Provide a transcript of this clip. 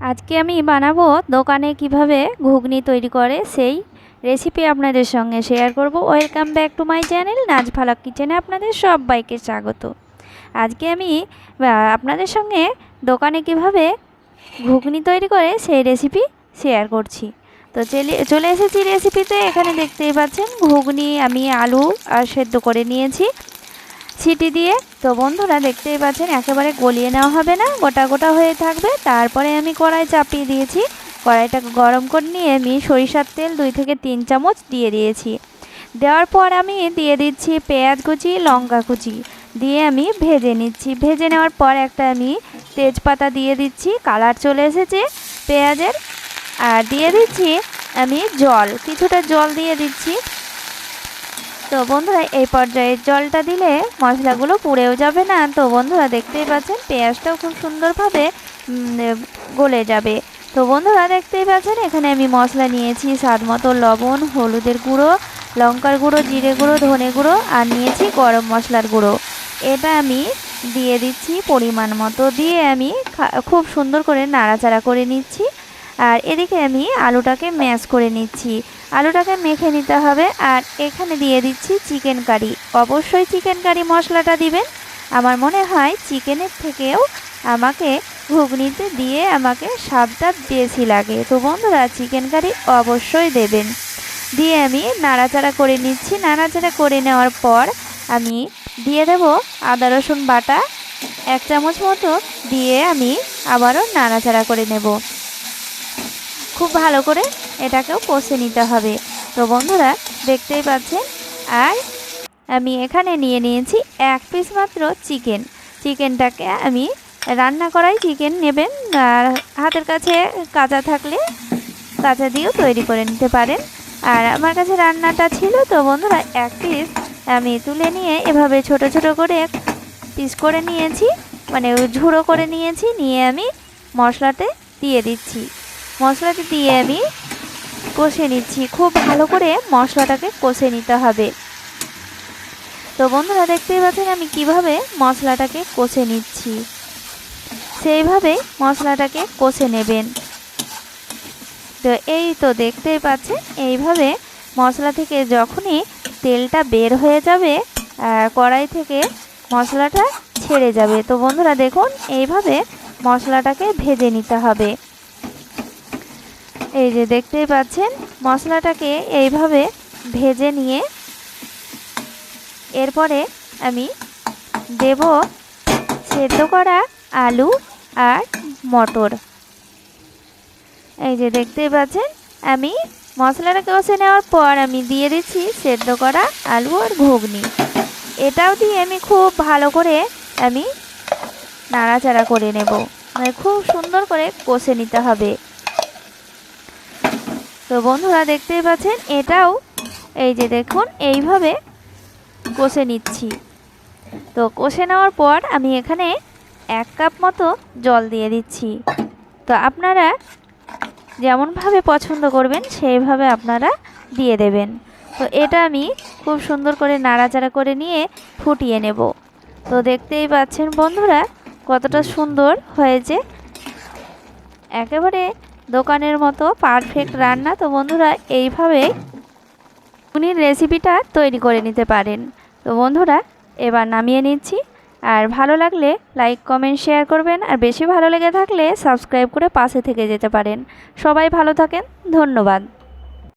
আজকে আমি বানাবো দোকানে কীভাবে ঘুগনি তৈরি করে, সেই রেসিপি আপনাদের সঙ্গে শেয়ার করব। Welcome back to my channel নাচ ভালাক কিচেনে আপনাদের সবাইকে স্বাগত। আজকে আমি আপনাদের সঙ্গে দোকানে কীভাবে ঘুগনি তৈরি করে, সেই রেসিপি শেয়ার করছি। তো চলে চলে এসেছি রেসিপিতে এখানে দেখতেই পাচ্ছেন, ঘুগনি আমি আলু আর সেদ্ধ করে নিয়েছি। সিটি দিয়ে তো বন্ধুরা দেখতেই পাচ্ছেন, একেবারে গলিয়ে নেওয়া হবে না, গোটা গোটা হয়ে থাকবে। তারপরে আমি কড়াই চাপিয়ে দিয়েছি। কড়াইটা গরম করে নিয়ে আমি সরিষার তেল দুই থেকে তিন চামচ দিয়ে দিয়েছি। দেওয়ার পর আমি দিয়ে দিচ্ছি পেঁয়াজ কুচি, লঙ্কা কুচি। দিয়ে আমি ভেজে নিচ্ছি। ভেজে নেওয়ার পর একটা আমি তেজপাতা দিয়ে দিচ্ছি, কালার চলে এসেছে পেঁয়াজের। আর দিয়ে দিচ্ছি আমি জল, কিছুটা জল দিয়ে দিচ্ছি। তো বন্ধুরা, এই পর্যায়ে জলটা দিলে মশলাগুলো পুড়েও যাবে না। তো বন্ধুরা, দেখতেই পাচ্ছেন, পেঁয়াজটাও খুব সুন্দরভাবে গলে যাবে। তো বন্ধুরা, দেখতেই পাচ্ছেন, এখানে আমি মশলা নিয়েছি স্বাদ মতো লবণ, হলুদের গুঁড়ো, লঙ্কার গুঁড়ো, জিরে গুঁড়ো, ধনে গুঁড়ো, আর নিয়েছি গরম মশলার গুঁড়ো। এটা আমি দিয়ে দিচ্ছি পরিমাণ মতো দিয়ে আমি খুব সুন্দর করে নাড়াচাড়া করে নিচ্ছি। আর এদিকে আমি আলুটাকে ম্যাশ করে নিচ্ছি। আলুটাকে মেখে নিতে হবে আর এখানে দিয়ে দিচ্ছি চিকেন কারি। অবশ্যই চিকেন কারি মশলাটা দিবেন। আমার মনে হয় চিকেনের থেকেও আমাকে ঘুগনিতে দিয়ে আমাকে স্বাদটা বেশি লাগে। তো বন্ধুরা, চিকেন কারি অবশ্যই দেবেন। দিয়ে আমি নাড়াচাড়া করে নিচ্ছি। নাড়াচাড়া করে নেওয়ার পর আমি দিয়ে দেব আদা, রসুন বাটা। এক চামচ মতো দিয়ে আমি আবারও নাড়াচাড়া করে নেব। খুব ভালো করে এটাকেও কষে নিতে হবে। তো বন্ধুরা, দেখতেই পাচ্ছেন? আর আমি এখানে নিয়ে নিয়েছি এক পিস মাত্র চিকেন চিকেনটাকে আমি রান্না করাই চিকেন নেবেন। আর হাতের কাছে কাঁচা থাকলে কাঁচা দিয়েও তৈরি করে নিতে পারেন। আর আমার কাছে রান্নাটা ছিল, তো বন্ধুরা, এক পিস আমি তুলে নিয়ে এভাবে ছোট ছোট করে পিস করে নিয়েছি। মানে ঝুড়ো করে নিয়েছি। নিয়ে আমি মশলাতে দিয়ে দিচ্ছি। মশলাটি দিয়ে আমি কষে নিচ্ছি। খুব ভালো করে মশলাটাকে কষে নিতে হবে। তো বন্ধুরা, দেখতেই পাচ্ছেন আমি কীভাবে মশলাটাকে কষে নিচ্ছি। সেইভাবে মশলাটাকে কষে নেবেন। তো এই তো দেখতেই পাচ্ছেন, এইভাবে মশলা থেকে যখনই তেলটা বের হয়ে যাবে কড়াই থেকে মশলাটা ছেড়ে যাবে। তো বন্ধুরা, দেখুন, এইভাবে মশলাটাকে ভেজে নিতে হবে। এই যে দেখতেই পাচ্ছেন, মশলাটাকে এইভাবে ভেজে নিয়ে এরপরে আমি দেব সেদ্ধ করা আলু আর মটর। এই যে দেখতেই পাচ্ছেন, আমি মশলাটা কষে নেওয়ার পর আমি দিয়ে দিচ্ছি সেদ্ধ করা আলু আর ঘুগনি। এটাও দিয়ে আমি খুব ভালো করে আমি নাড়াচাড়া করে নেব। মানে খুব সুন্দর করে কষে নিতে হবে। তো বন্ধুরা দেখতেই পাচ্ছেন, এটাও এই যে দেখুন, এইভাবে কষে নিচ্ছি। তো কষে নেওয়ার পর আমি এখানে এক কাপ মতো জল দিয়ে দিচ্ছি। তো আপনারা যেমনভাবে পছন্দ করবেন, সেইভাবে আপনারা দিয়ে দেবেন। তো এটা আমি খুব সুন্দর করে নাড়াচাড়া করে নিয়ে ফুটিয়ে নেব। তো দেখতেই পাচ্ছেন বন্ধুরা, কতটা সুন্দর হয়েছে। একেবারে দোকানের মতো পারফেক্ট রান্না। তো বন্ধুরা, এইভাবে উনি রেসিপিটা তৈরি করে নিতে পারেন। তো বন্ধুরা, এবার নামিয়ে নিচ্ছি। আর ভালো লাগলে লাইক কমেন্ট শেয়ার করবেন। আর বেশি ভালো লেগে থাকলে সাবস্ক্রাইব করে পাশে থেকে যেতে পারেন। সবাই ভালো থাকেন। ধন্যবাদ।